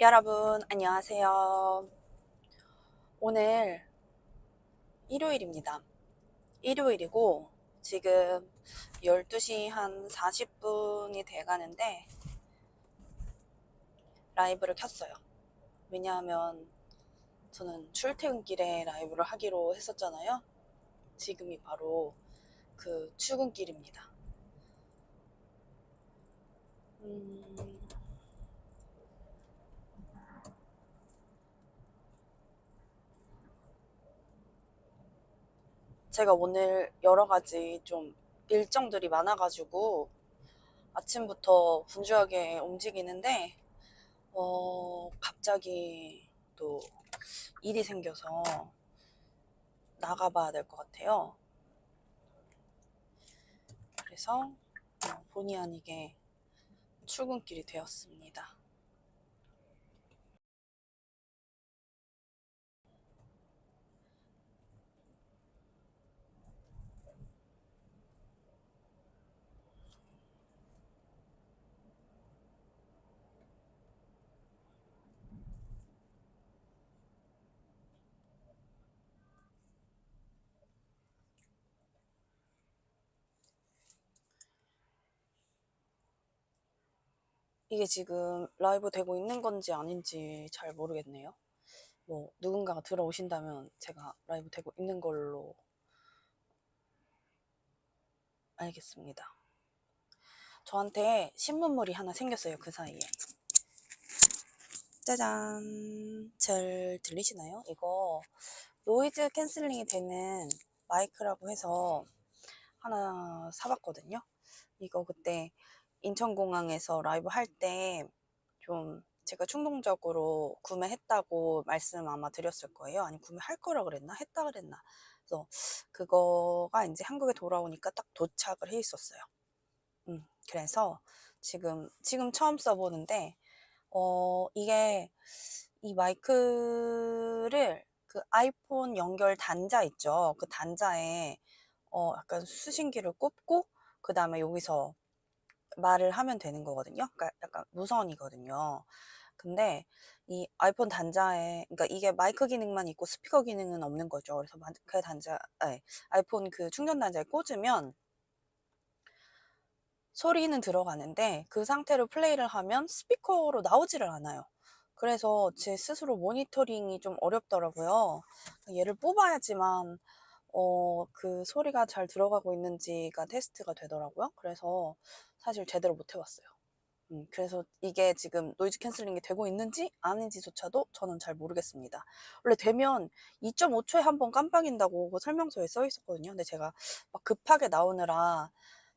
여러분, 안녕하세요. 오늘 일요일입니다. 일요일이고, 지금 12시 한 40분이 돼 가는데, 라이브를 켰어요. 왜냐하면 저는 출퇴근길에 라이브를 하기로 했었잖아요. 지금이 바로 그 출근길입니다. 음, 제가 오늘 여러 가지 좀 일정들이 많아가지고 아침부터 분주하게 움직이는데, 어, 갑자기 또 일이 생겨서 나가봐야 될 것 같아요. 그래서 어, 본의 아니게 출근길이 되었습니다. 이게 지금 라이브 되고 있는 건지 아닌지 잘 모르겠네요. 뭐 누군가가 들어오신다면 제가 라이브 되고 있는 걸로 알겠습니다. 저한테 신문물이 하나 생겼어요. 그 사이에. 짜잔. 잘 들리시나요? 이거 노이즈 캔슬링이 되는 마이크라고 해서 하나 사봤거든요. 이거 그때 인천공항에서 라이브 할 때 좀 제가 충동적으로 구매했다고 말씀 아마 드렸을 거예요. 아니 구매할 거라 그랬나? 했다 그랬나? 그래서 그거가 이제 한국에 돌아오니까 딱 도착을 해 있었어요. 음, 그래서 지금 지금 처음 써보는데 어 이게 이 마이크를 그 아이폰 연결 단자 있죠. 그 단자에 어 약간 수신기를 꼽고 그 다음에 여기서 말을 하면 되는 거거든요. 그러니까 약간 무선이거든요. 근데 이 아이폰 단자에 그러니까 이게 마이크 기능만 있고 스피커 기능은 없는 거죠. 그래서 마이크 단자 아니, 아이폰 그 충전 단자에 꽂으면 소리는 들어가는데 그 상태로 플레이를 하면 스피커로 나오지를 않아요. 그래서 제 스스로 모니터링이 좀 어렵더라고요. 얘를 뽑아야지만 어, 그 소리가 잘 들어가고 있는지가 테스트가 되더라고요. 그래서 사실 제대로 못 해봤어요. 음, 그래서 이게 지금 노이즈 캔슬링이 되고 있는지 아닌지조차도 저는 잘 모르겠습니다. 원래 되면 2.5초에 한 번 깜빡인다고 그 설명서에 써 있었거든요. 근데 제가 막 급하게 나오느라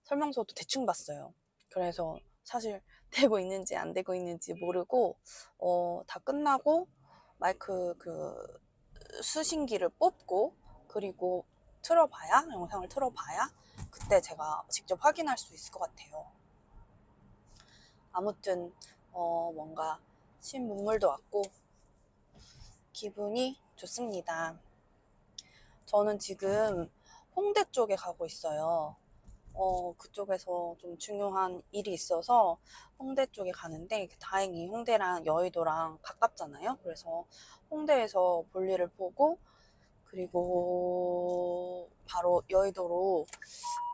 설명서도 대충 봤어요. 그래서 사실 되고 있는지 안 되고 있는지 모르고 어, 다 끝나고 마이크 그 수신기를 뽑고 그리고 틀어봐야 영상을 틀어봐야 그때 제가 직접 확인할 수 있을 것 같아요. 아무튼 어, 뭔가 신문물도 왔고 기분이 좋습니다. 저는 지금 홍대 쪽에 가고 있어요. 어, 그쪽에서 좀 중요한 일이 있어서 홍대 쪽에 가는데 다행히 홍대랑 여의도랑 가깝잖아요. 그래서 홍대에서 볼일을 보고 그리고 바로 여의도로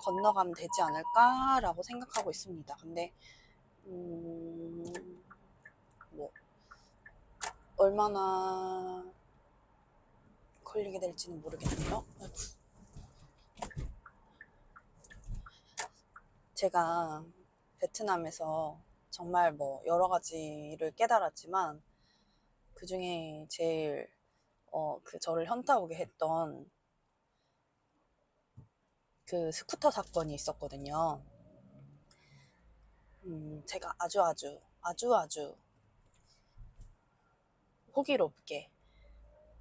건너가면 되지 않을까라고 생각하고 있습니다. 근데 음, 뭐 얼마나 걸리게 될지는 모르겠네요. 제가 베트남에서 정말 뭐 여러 가지를 깨달았지만 그 중에 제일 어, 그 저를 현타 오게 했던 그 스쿠터 사건이 있었거든요. 음, 제가 아주 아주 아주 아주 호기롭게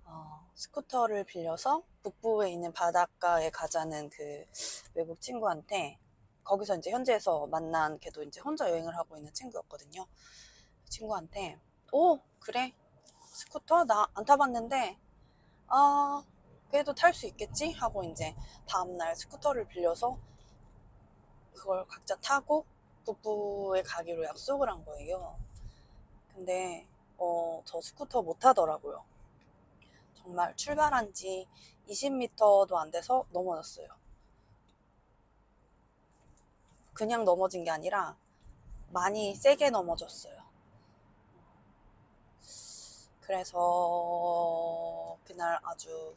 어, 스쿠터를 빌려서 북부에 있는 바닷가에 가자는 그 외국 친구한테 거기서 이제 현지에서 만난 걔도 이제 혼자 여행을 하고 있는 친구였거든요. 그 친구한테 오 그래. 스쿠터? 나 안 타봤는데. 아 그래도 탈 수 있겠지? 하고 이제 다음날 스쿠터를 빌려서 그걸 각자 타고 북부에 가기로 약속을 한 거예요. 근데 어, 저 스쿠터 못 타더라고요. 정말 출발한 지 20m도 안 돼서 넘어졌어요. 그냥 넘어진 게 아니라 많이 세게 넘어졌어요. 그래서 그날 아주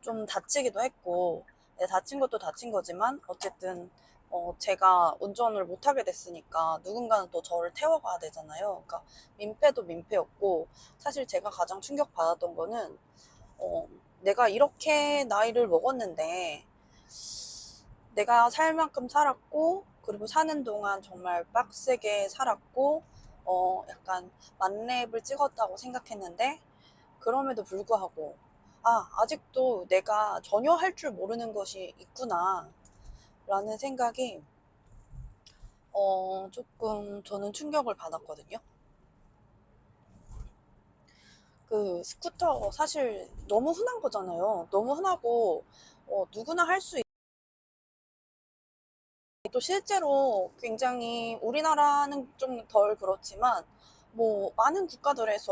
좀 다치기도 했고, 네, 다친 것도 다친 거지만 어쨌든 어, 제가 운전을 못하게 됐으니까 누군가는 또 저를 태워가야 되잖아요. 그러니까 민폐도 민폐였고 사실 제가 가장 충격받았던 거는 어, 내가 이렇게 나이를 먹었는데 내가 살 만큼 살았고 그리고 사는 동안 정말 빡세게 살았고 어, 약간 만렙을 찍었다고 생각했는데 그럼에도 불구하고 아, 아직도 내가 전혀 할 줄 모르는 것이 있구나 라는 생각이 어, 조금 저는 충격을 받았거든요. 그 스쿠터 사실 너무 흔한 거잖아요. 너무 흔하고 어, 누구나 할 수 있... 또 실제로 굉장히 우리나라는 좀 덜 그렇지만 뭐 많은 국가들에서